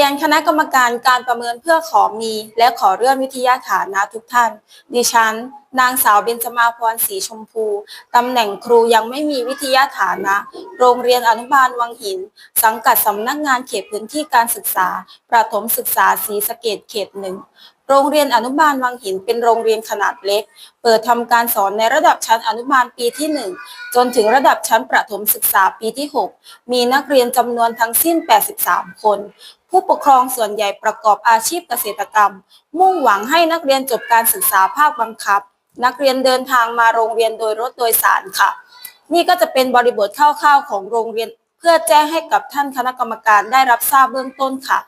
ียนคณะกรรมการการประเมินเพื่อขอมี และขอเลื่อนวิทยาฐานะทุกท่าน ดิฉัน นางสาวเบญจมาพรศรีชมพู ตำแหน่งครูยังไม่มีวิทยาฐานะ โรงเรียนอนุบาลวังหิน สังกัดสำนักงานเขตพื้นที่การศึกษา ประถมศึกษาศรีสะเกดเขตหนึ่ง โรงเรียนอนุบาลวังหินเป็นโรงเรียนขนาดเล็ก เปิดทำการสอนในระดับชั้นอนุบาลปีที่ 1 จนถึงระดับชั้นประถมศึกษาปีที่ 6 มีนักเรียนจำนวนทั้งสิ้น 83 คน ผู้ปกครองส่วนใหญ่ประกอบอาชีพเกษตรกรรม มุ่งหวังให้นักเรียนจบการศึกษาภาคบังคับ นักเรียนเดินทางมาโรงเรียนโดยรถโดยสารค่ะ นี่ก็จะเป็นบริบทคร่าวๆของโรงเรียนเพื่อแจ้งให้กับท่านคณะกรรมการได้รับทราบเบื้องต้นค่ะ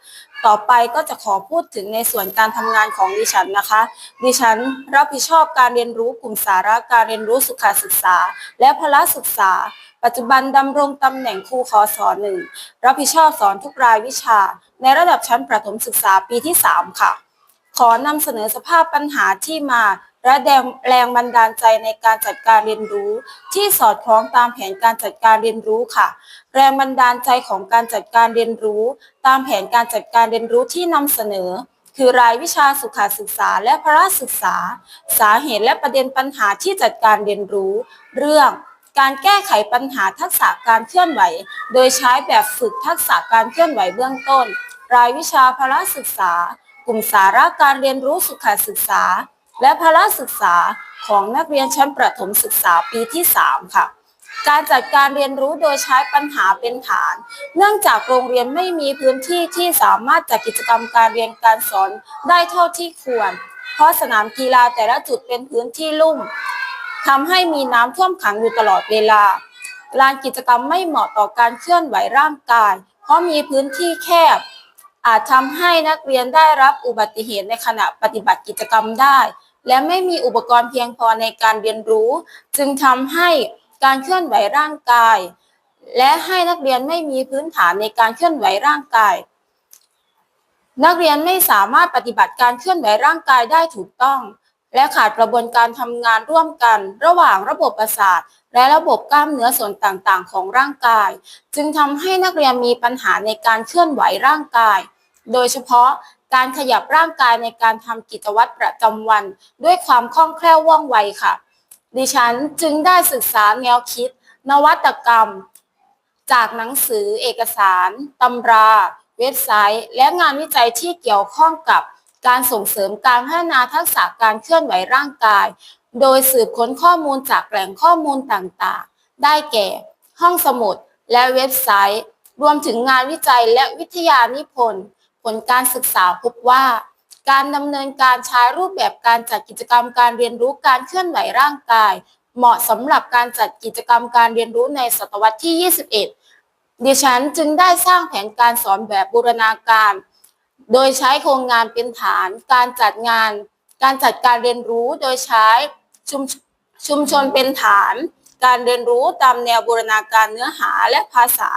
ต่อไปก็จะขอพูดถึงในส่วนการทำงานของดิฉันนะคะ ดิฉันรับผิดชอบการเรียนรู้กลุ่มสาระการเรียนรู้สุขศึกษา และพละศึกษา ปัจจุบันดำรงตำแหน่งครูขอสอนหนึ่งรับผิดชอบสอนทุกรายวิชา ในระดับชั้นประถมศึกษาปีที่ 3 ค่ะ ขอนำเสนอสภาพปัญหาที่มา และแรงแรงบันดาลใจในการจัดการเรียนรู้ ที่สอดคล้องตามแผนการจัดการเรียนรู้ค่ะ แรงบันดาลใจของการจัดการเรียนรู้ ตามแผนการจัดการเรียนรู้ที่นำเสนอ คือรายวิชาสุขศึกษาและพละศึกษา สาเหตุและประเด็นปัญหาที่จัดการเรียนรู้ เรื่องการแก้ไขปัญหาทักษะการเคลื่อนไหว โดยใช้แบบฝึกทักษะการเคลื่อนไหวเบื้องต้น รายวิชาพละศึกษา กลุ่มสาระการเรียนรู้สุขศึกษา และพละศึกษาของนักเรียนชั้นประถมศึกษาปีที่ 3 ค่ะ การจัดการเรียนรู้โดยใช้ปัญหาเป็นฐาน เนื่องจากโรงเรียนไม่มีพื้นที่ที่สามารถจัดกิจกรรมการเรียนการสอนได้เท่าที่ควร เพราะสนามกีฬาแต่ละจุดเป็นพื้นที่ลุ่มทำให้มีน้ำท่วมขังอยู่ตลอดเวลาลานกิจกรรมไม่เหมาะต่อการเคลื่อนไหวร่างกาย เพราะมีพื้นที่แคบ อาจทำให้นักเรียนได้รับอุบัติเหตุในขณะปฏิบัติกิจกรรมได้ และไม่มีอุปกรณ์เพียงพอในการเรียนรู้ จึงทำให้การเคลื่อนไหวร่างกาย และให้นักเรียนไม่มีพื้นฐานในการเคลื่อนไหวร่างกาย นักเรียนไม่สามารถปฏิบัติการเคลื่อนไหวร่างกายได้ถูกต้อง และขาดกระบวนการทำงานร่วมกัน ระหว่างระบบประสาท และระบบกล้ามเนื้อส่วนต่างๆ ของร่างกาย จึงทำให้นักเรียนมีปัญหาในการเคลื่อนไหวร่างกาย โดยเฉพาะการขยับร่างกายในการทำกิจวัตรประจำวัน ด้วยความคล่องแคล่วว่องไวค่ะ ดิฉันจึงได้ศึกษาแนวคิด นวัตกรรม จากหนังสือเอกสารตำรา เว็บไซต์ และงานวิจัยที่เกี่ยวข้องกับการส่งเสริมการพัฒนาทักษะการเคลื่อนไหวร่างกาย โดยสืบค้นข้อมูลจากแหล่งข้อมูลต่างๆ ได้แก่ ห้องสมุดและเว็บไซต์ รวมถึงงานวิจัยและวิทยานิพนธ์ ผลการศึกษาพบว่า การดำเนินการใช้รูปแบบการจัดกิจกรรมการเรียนรู้การเคลื่อนไหวร่างกาย เหมาะสำหรับการจัดกิจกรรมการเรียนรู้ในศตวรรษที่ 21 ดิฉันจึงได้สร้างแผนการสอนแบบบูรณาการ โดยใช้โครงงานเป็นฐาน การจัดงาน การจัดการเรียนรู้โดยใช้ชุมชุมชนเป็นฐาน การเรียนรู้ตามแนวบูรณาการเนื้อหาและภาษา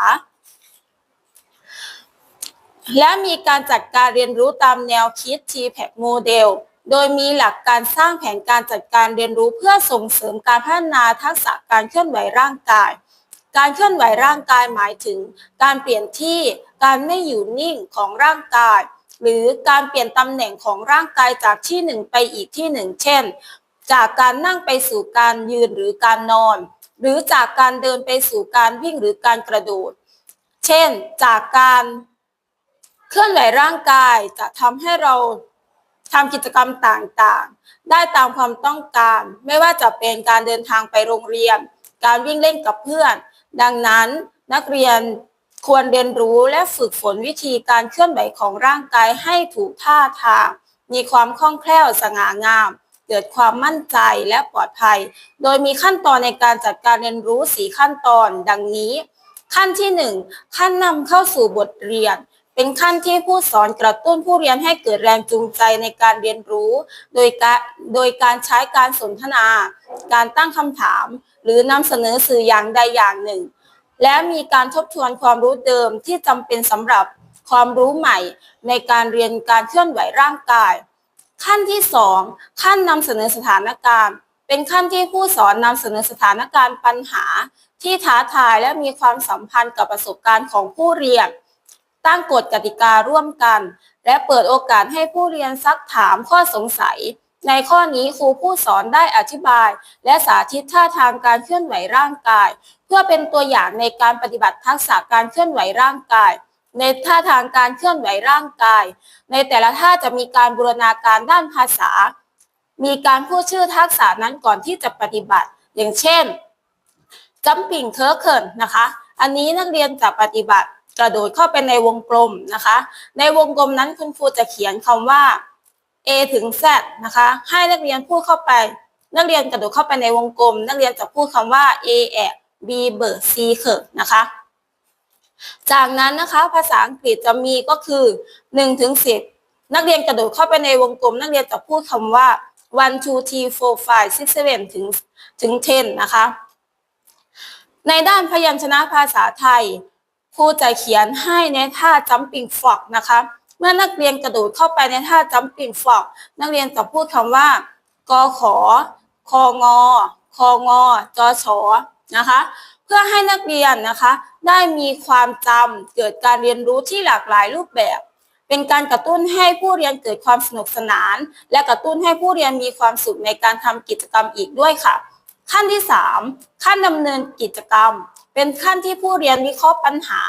และมีการจัดการเรียนรู้ตามแนวคิด TPAC โมเดล โดยมีหลักการสร้างแผนการจัดการเรียนรู้เพื่อส่งเสริมการพัฒนาทักษะการเคลื่อนไหวร่างกาย การเคลื่อนไหวร่างกายหมายถึง การเปลี่ยนที่ การไม่อยู่นิ่งของร่างกาย หรือการเปลี่ยนตำแหน่งของร่างกายจากที่หนึ่งไปอีกที่หนึ่งเช่น จากการนั่งไปสู่การยืนหรือการนอน หรือจากการเดินไปสู่การวิ่งหรือการกระโดด เช่น จากการ เคลื่อนไหวร่างกายจะทำให้เราทำกิจกรรมต่างๆ ได้ตามความต้องการ ไม่ว่าจะเป็นการเดินทางไปโรงเรียน การวิ่งเล่นกับเพื่อน ดังนั้นนักเรียนควรเรียนรู้และฝึกฝนวิธีการเคลื่อนไหวของร่างกายให้ถูกท่าทาง มีความคล่องแคล่วสง่างาม เกิดความมั่นใจและปลอดภัย โดยมีขั้นตอนในการจัดการเรียนรู้สีขั้นตอนดังนี้ ขั้นที่หนึ่งขั้นนำเข้าสู่บทเรียน เป็นขั้นที่ผู้สอนกระตุ้นผู้เรียนให้เกิดแรงจูงใจในการเรียนรู้ โดยการโดยการใช้การสนทนา การตั้งคำถาม หรือนำเสนอสื่ออย่างใดอย่างหนึ่ง และมีการทบทวนความรู้เดิมที่จำเป็นสำหรับความรู้ใหม่ ในการเรียนการเคลื่อนไหวร่างกาย ขั้นที่สองขั้นนำเสนอสถานการณ์ เป็นขั้นที่ผู้สอนนำเสนอสถานการณ์ปัญหา ที่ท้าทายและมีความสัมพันธ์กับประสบการณ์ของผู้เรียน ตั้งกฎกติการ่วมกัน และเปิดโอกาสให้ผู้เรียนซักถามข้อสงสัย ในข้อนี้ครูผู้สอนได้อธิบาย และสาธิตท่าทางการเคลื่อนไหวร่างกาย เพื่อเป็นตัวอย่างในการปฏิบัติทักษะการเคลื่อนไหวร่างกาย ในท่าทางการเคลื่อนไหวร่างกาย ในแต่ละท่าจะมีการบูรณาการด้านภาษา มีการพูดชื่อทักษะนั้นก่อนที่จะปฏิบัติ อย่างเช่น jumping c u r c e นะคะ อันนี้นักเรียนจะปฏิบัติ กระโดดเข้าไปในวงกลมนะคะ ในวงกลมนั้นคุณครูจะเขียนคำว่า A ถึง Z นะคะ ให้นักเรียนพูดเข้าไป นักเรียนกระโดดเข้าไปในวงกลม นักเรียนจะพูดคำว่า A แอะ B เบิร์ C เขิรนะคะ จากนั้นนะคะภาษาอังกฤษจะมีก็คือ1ถึง10 นักเรียนกระโดดเข้าไปในวงกลม นักเรียนจะพูดคำว่า one two three four five six seven ถึงถึง10นะคะ ในด้านพยัญชนะภาษาไทย ครูจะเขียนให้ในท่า jumping frog นะคะ เมื่อนักเรียนกระโดดเข้าไปในท่า jumping frog นักเรียนจะพูดคำว่ากขอคองอคองอจอชอนะคะ เพื่อให้นักเรียนนะคะ ได้มีความจำเกิดการเรียนรู้ที่หลากหลายรูปแบบ เป็นการกระตุ้นให้ผู้เรียนเกิดความสนุกสนาน และกระตุ้นให้ผู้เรียนมีความสุขในการทำกิจกรรมอีกด้วยค่ะ ขั้นที่ 3 ขั้นดำเนินกิจกรรม เป็นขั้นที่ผู้เรียนวิเคราะห์ปัญหา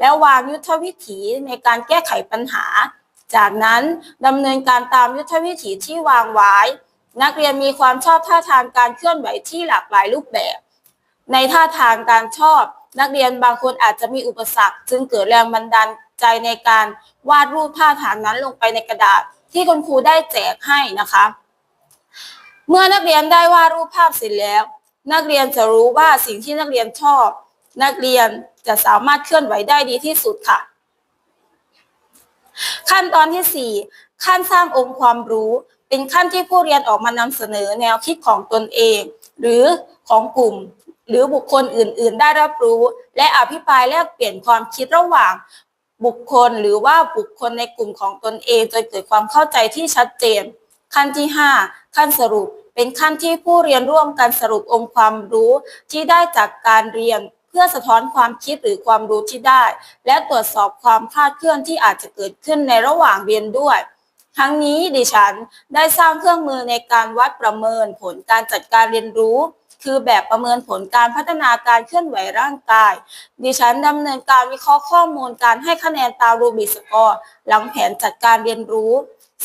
และวางยุทธวิถีในการแก้ไขปัญหา จากนั้นดำเนินการตามยุทธวิถีที่วางไว้ นักเรียนมีความชอบท่าทางการเคลื่อนไหวที่หลากหลายรูปแบบ ในท่าทางการชอบ นักเรียนบางคนอาจจะมีอุปสรรค จึงเกิดแรงบันดาลใจในการวาดรูปท่าทางนั้นลงไปในกระดาษที่คุณครูได้แจกให้นะคะ เมื่อนักเรียนได้วาดรูปภาพเสร็จแล้ว นักเรียนจะรู้ว่าสิ่งที่นักเรียนชอบ นักเรียนจะสามารถเคลื่อนไหวได้ดีที่สุดค่ะ ขั้นตอนที่ 4 ขั้นสร้างองค์ความรู้ เป็นขั้นที่ผู้เรียนออกมานำเสนอแนวคิดของตนเอง หรือของกลุ่มหรือบุคคลอื่น ๆ ได้รับรู้ และอภิปรายแลกเปลี่ยนความคิดระหว่างบุคคลหรือว่าบุคคลในกลุ่มของตนเองจนเกิดความเข้าใจที่ชัดเจน ขั้นที่ 5 ขั้นสรุป เป็นขั้นที่ผู้เรียนร่วมกันสรุปองค์ความรู้ที่ได้จากการเรียนเพื่อสะท้อนความคิดหรือความรู้ที่ได้ และตรวจสอบความคลาดเคลื่อนที่อาจจะเกิดขึ้นในระหว่างเรียนด้วย ทั้งนี้ดิฉันได้สร้างเครื่องมือในการวัดประเมินผลการจัดการเรียนรู้ คือแบบประเมินผลการพัฒนาการเคลื่อนไหวร่างกาย ดิฉันดำเนินการวิเคราะห์ข้อมูลการให้คะแนนตามรูบิสกอร์หลังแผนจัดการเรียนรู้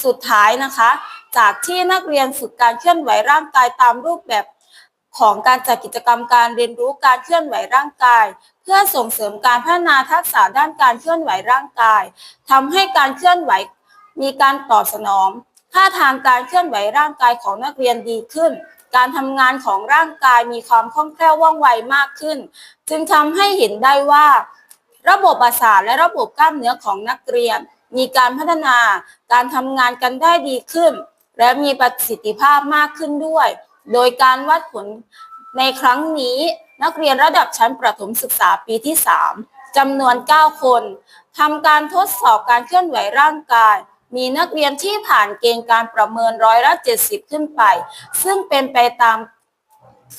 สุดท้ายนะคะ จากที่นักเรียนฝึกการเคลื่อนไหวร่างกายตามรูปแบบของการจัดกิจกรรมการเรียนรู้การเคลื่อนไหวร่างกาย เพื่อส่งเสริมการพัฒนาทักษะด้านการเคลื่อนไหวร่างกายทำให้การเคลื่อนไหวมีการตอบสนองท่าทางการเคลื่อนไหวร่างกายของนักเรียนดีขึ้น การทำงานของร่างกายมีความคล่องแคล่วว่องไวมากขึ้น จึงทำให้เห็นได้ว่า ระบบประสาทและระบบกล้ามเนื้อของนักเรียน มีการพัฒนาการทำงานกันได้ดีขึ้น และมีประสิทธิภาพมากขึ้นด้วย โดยการวัดผลในครั้งนี้นักเรียนระดับชั้นประถมศึกษาปีที่ 3จำนวน 9 คนทำการทดสอบการเคลื่อนไหวร่างกาย มีนักเรียนที่ผ่านเกณฑ์การประเมินร้อยละ70 ขึ้นไป ซึ่งเป็นไปตาม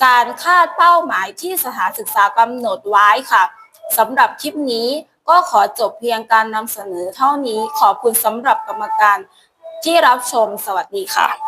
การคาดเป้าหมายที่สถานศึกษากำหนดไว้ค่ะสำหรับคลิปนี้ ก็ขอจบเพียงการนำเสนอเท่านี้ขอบคุณสำหรับกรรมการที่รับชมสวัสดีค่ะ